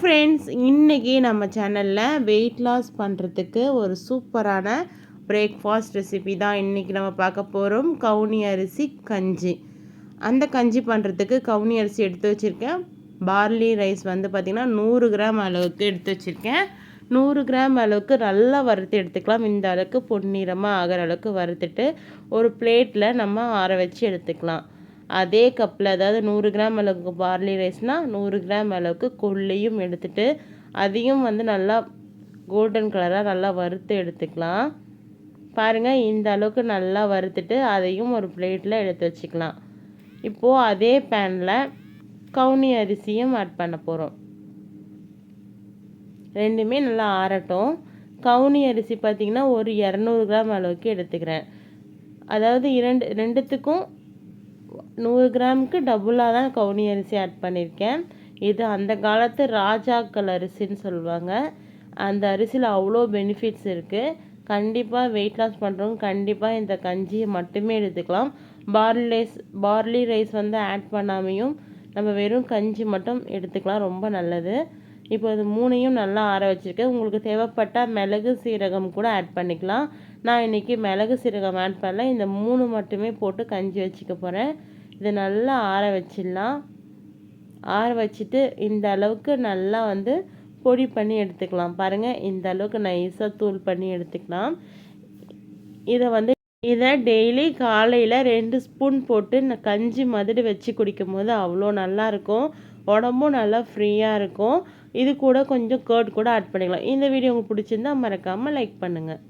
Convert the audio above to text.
Friends இன்றைக்கி நம்ம சேனலில் வெயிட் லாஸ் பண்ணுறதுக்கு ஒரு சூப்பரான பிரேக்ஃபாஸ்ட் ரெசிபி தான் இன்றைக்கி நம்ம பார்க்க போகிறோம் கவுனி அரிசி கஞ்சி. அந்த கஞ்சி பண்ணுறதுக்கு கவுனி அரிசி எடுத்து வச்சுருக்கேன். பார்லி ரைஸ் வந்து பார்த்திங்கன்னா நூறு கிராம் அளவுக்கு எடுத்து வச்சுருக்கேன். நூறு கிராம் அளவுக்கு நல்லா வறுத்து எடுத்துக்கலாம். இந்த அளவுக்கு பொன்னிறமாக ஆகிற அளவுக்கு வறுத்துட்டு ஒரு பிளேட்டில் நம்ம ஆற வச்சு எடுத்துக்கலாம். அதே கப்பில் அதாவது நூறு கிராம் அளவுக்கு பார்லி ரைஸ்னால் நூறு கிராம் அளவுக்கு கொள்ளையும் எடுத்துட்டு அதையும் வந்து நல்லா கோல்டன் கலராக நல்லா வறுத்து எடுத்துக்கலாம். பாருங்கள் இந்த அளவுக்கு நல்லா வறுத்துட்டு அதையும் ஒரு பிளேட்டில் எடுத்து வச்சுக்கலாம். இப்போது அதே பேனில் கவுனி அரிசியும் ஆட் பண்ண போகிறோம் ரெண்டுமே நல்லா ஆறட்டும். கவுனி அரிசி பார்த்திங்கன்னா ஒரு இரநூறு கிராம் அளவுக்கு எடுத்துக்கிறேன். அதாவது இரண்டு ரெண்டுத்துக்கும் நூறு கிராமுக்கு டபுளாக தான் கவுனி அரிசி ஆட் பண்ணியிருக்கேன். இது அந்த காலத்து ராஜாக்கள் அரிசின்னு சொல்லுவாங்க. அந்த அரிசியில் அவ்வளோ பெனிஃபிட்ஸ் இருக்குது கண்டிப்பாக வெயிட் லாஸ் பண்ணுறவங்க கண்டிப்பாக இந்த கஞ்சியை மட்டுமே எடுத்துக்கலாம். பார்லி ரைஸ் பார்லி ரைஸ் வந்து ஆட் பண்ணாமையும் நம்ம வெறும் கஞ்சி மட்டும் எடுத்துக்கலாம். ரொம்ப நல்லது. இப்போ இது மூணையும் நல்லா ஆற வச்சுருக்கேன். உங்களுக்கு தேவைப்பட்டால் மிளகு சீரகம் கூட ஆட் பண்ணிக்கலாம். நான் இன்றைக்கி மிளகு சீரகம் ஆட் பண்ணல. இந்த மூணு மட்டுமே போட்டு கஞ்சி வச்சுக்க போகிறேன் இதை நல்லா ஆற வச்சிடலாம். ஆற வச்சுட்டு இந்த அளவுக்கு நல்லா வந்து பொடி பண்ணி எடுத்துக்கலாம். பாருங்கள் இந்த அளவுக்கு நைஸாக தூள் பண்ணி எடுத்துக்கலாம். இதை வந்து இதை டெய்லி காலையில் ரெண்டு ஸ்பூன் போட்டு நான் கஞ்சி மாதிரி வச்சு குடிக்கும் போது அவ்வளோ நல்லாயிருக்கும் உடம்பும் நல்லா ஃப்ரீயாக இருக்கும். இது கூட கொஞ்சம் கேர்ட் கூட ஆட் பண்ணிக்கலாம். இந்த வீடியோ உங்களுக்கு பிடிச்சிருந்தா மறக்காமல் லைக் பண்ணுங்கள்